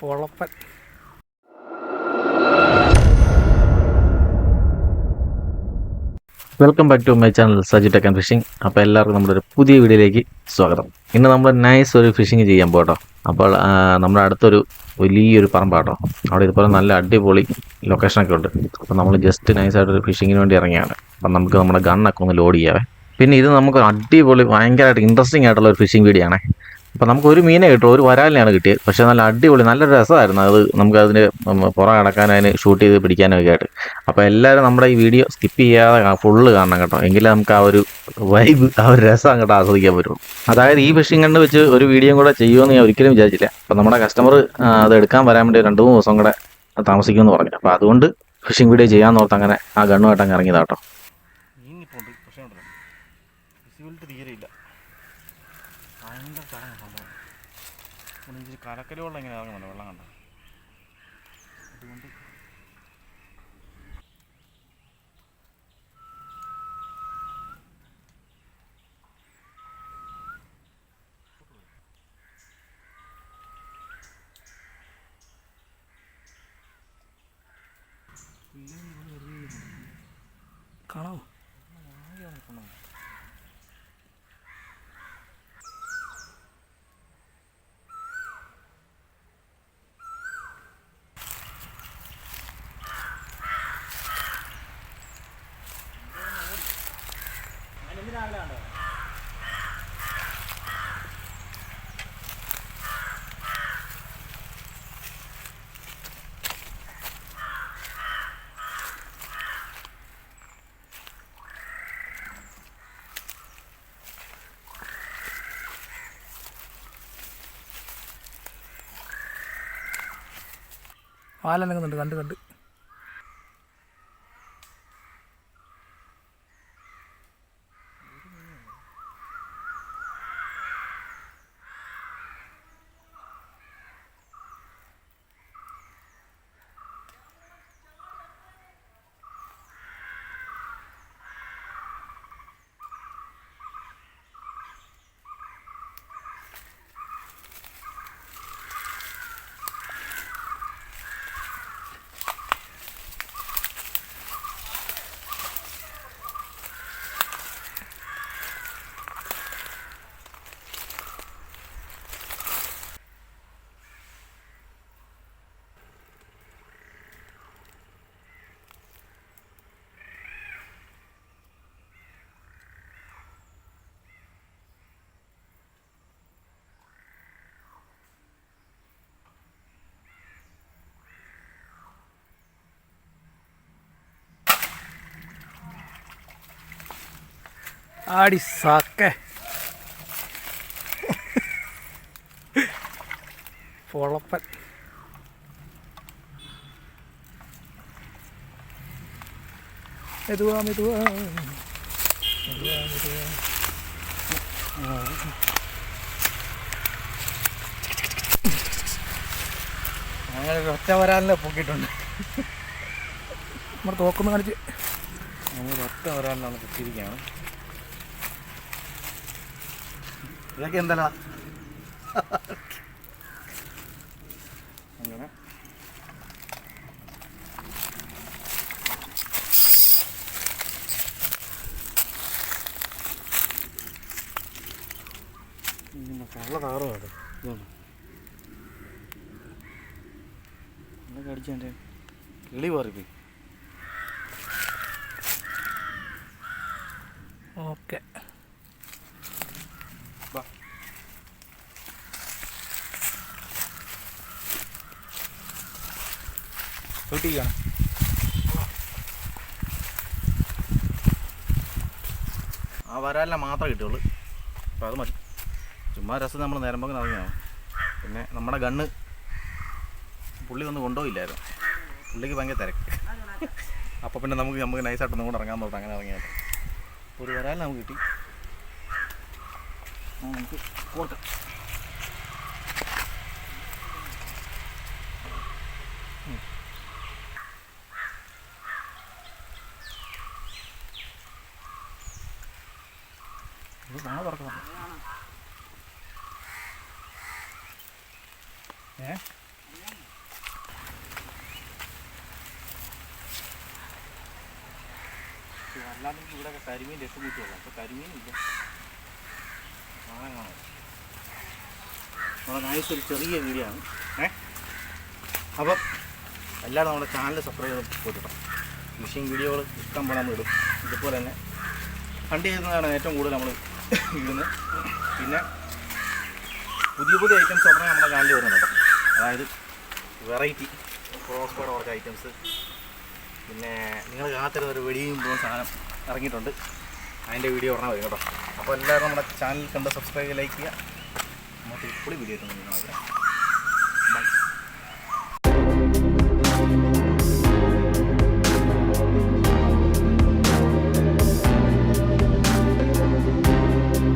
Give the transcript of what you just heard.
പൊളപ്പൻ. Welcome back to my channel Saji tech and fishing അപ്പോൾ എല്ലാവർക്കും നമ്മുടെ ഒരു പുതിയ വീഡിയോയിലേക്ക് സ്വാഗതം. ഇന്ന് നമ്മൾ നൈസ് ഒരു ഫിഷിംഗ് ചെയ്യാൻ പോട്ടോ അപ്പോൾ നമ്മുടെ അടുത്തൊരു വലിയൊരു പറമ്പാട്ടോ. അവിടെ ഇതുപോലെ നല്ല അടിപൊളി ലൊക്കേഷനൊക്കെ ഉണ്ട്. അപ്പോൾ നമ്മൾ ജസ്റ്റ് നൈസായിട്ടൊരു ഫിഷിങ്ങിന് വേണ്ടി ഇറങ്ങിയാണ്. അപ്പം നമുക്ക് നമ്മുടെ ഗണ്ണൊക്കെ ഒന്ന് ലോഡ് ചെയ്യാവേ. പിന്നെ ഇത് നമുക്ക് അടിപൊളി ഭയങ്കരമായിട്ട് ഇൻട്രസ്റ്റിംഗ് ആയിട്ടുള്ള ഒരു ഫിഷിംഗ് വീഡിയോ ആണ്. അപ്പോൾ നമുക്ക് ഒരു മീനെ കിട്ടും ഒരു വരാലിനെയാണ് കിട്ടിയത്. പക്ഷേ നല്ല അടിപൊളി നല്ല രസമായിരുന്നു അത് നമുക്ക് അതിന് പുറം കിടക്കാൻ അതിന് ഷൂട്ട് ചെയ്ത് പിടിക്കാനൊക്കെ ആയിട്ട്. അപ്പോൾ എല്ലാവരും നമ്മുടെ ഈ വീഡിയോ സ്കിപ്പ് ചെയ്യാതെ ഫുള്ള് കാണണം കേട്ടോ. എങ്കിലേ നമുക്ക് ആ ഒരു വൈബ് ആ ഒരു രസം അങ്ങോട്ട് ആസ്വദിക്കാൻ പറ്റുള്ളൂ. അതായത് ഈ ഫിഷിംഗ് കണ്ട് വെച്ച് ഒരു വീഡിയോ കൂടെ ചെയ്യുമെന്ന് ഞാൻ ഒരിക്കലും വിചാരിച്ചില്ല. അപ്പോൾ നമ്മുടെ കസ്റ്റമർ അത് എടുക്കാൻ വരാൻ വേണ്ടി രണ്ട് മൂന്ന് ദിവസം കൂടെ താമസിക്കുമെന്ന് പറഞ്ഞു അപ്പോൾ അതുകൊണ്ട് ഫിഷിംഗ് വീഡിയോ ചെയ്യാൻ ഓർത്ത് അങ്ങനെ ആ ഗണ്ണുമായിട്ട് അങ്ങ് ഇറങ്ങിയതാ കലക്കൽ വെള്ളം ഇങ്ങനെ ഇറങ്ങുന്നുണ്ട് വെള്ളം കണ്ട? അതുകൊണ്ട് കാണാമോ വാലനങ്ങുന്നുണ്ട് കണ്ട് കണ്ട്. ആടി സാക്കേ. പൊളപ്പൻ. മെതുവാ മെതുവാ. മെതുവാ മെതുവാ അങ്ങനെ ഒറ്റ വരാലിനെ പൊക്കിയിട്ടുണ്ട്. നമ്മൾ തോക്കുന്ന കാണിച്ച്. നമ്മൾ ഒറ്റ വരാലിനാണ് കുത്തിയിരിക്കുകയാണ് ഇതൊക്കെ എന്തല്ല? അങ്ങനെ. കള്ള താറും അത്. ഇതാണ്. അടിച്ചതിന്റെ കിളി പറിപ്പി ഓക്കെ. ഷൂട്ടിയാണ് ആ വരാലിനെ മാത്രമേ കിട്ടുള്ളൂ അപ്പം അത് മതി. ചുമ്മാ രസം നമ്മൾ നേരം പോകുന്ന ഇറങ്ങിയാണ് പിന്നെ നമ്മുടെ ഗണ്ണ് പുള്ളി ഒന്നും കൊണ്ടുപോയില്ലായിരുന്നു. പുള്ളിക്ക് ഭയങ്കര തിരക്ക്. അപ്പോൾ പിന്നെ നമുക്ക് നമുക്ക് നൈസായിട്ടൊന്നും കൂടെ ഇറങ്ങാൻ തോട്ടെ അങ്ങനെ ഇറങ്ങിയാൽ ഒരു വരാലിനെ നമുക്ക് കിട്ടി. നമുക്ക് കോർക്കാം ഇത് നാളെ തുറക്കണം ഏ? അല്ലാതെ ഇവിടെ കരിമീൻ രസം കൂട്ടിയുള്ളൂ അപ്പോൾ കരിമീനില്ല കാണാൻ നമ്മുടെ നായസ് ഒരു ചെറിയ വീഡിയോ ആണ് ഏ? അപ്പം എല്ലാവരും നമ്മുടെ ചാനൽ സബ്സ്ക്രൈബ് ചെയ്ത് പോയിട്ടോ മിഷീൻ വീഡിയോകൾ ഇഷ്ടം പോലെ നമ്മൾ ഇടും. ഇതുപോലെ തന്നെ. ഫണ്ട് ചെയ്യുന്നതാണ് ഏറ്റവും കൂടുതൽ നമ്മൾ ഇടുന്നത് പിന്നെ പുതിയ പുതിയ ഐറ്റംസ് ഉടനെ നമ്മുടെ ചാനലിൽ വരുന്നുണ്ട് അതായത് വെറൈറ്റി ക്രോസ് ക്രോസ്ബോർഡ് കുറച്ച് ഐറ്റംസ് പിന്നെ നിങ്ങൾ കാത്തിരുന്ന ഒരു വെടിയും പോകുന്ന സാധനം ഇറങ്ങിയിട്ടുണ്ട്. അതിന്റെ വീഡിയോ ഉടനെ വരും കേട്ടോ. അപ്പോൾ എല്ലാവരും നമ്മുടെ ചാനൽ കണ്ട് സബ്സ്ക്രൈബ് ലൈക്ക് ചെയ്യുക. നമുക്ക് ഇപ്പോഴും വീഡിയോ ഇട്ടുണ്ട്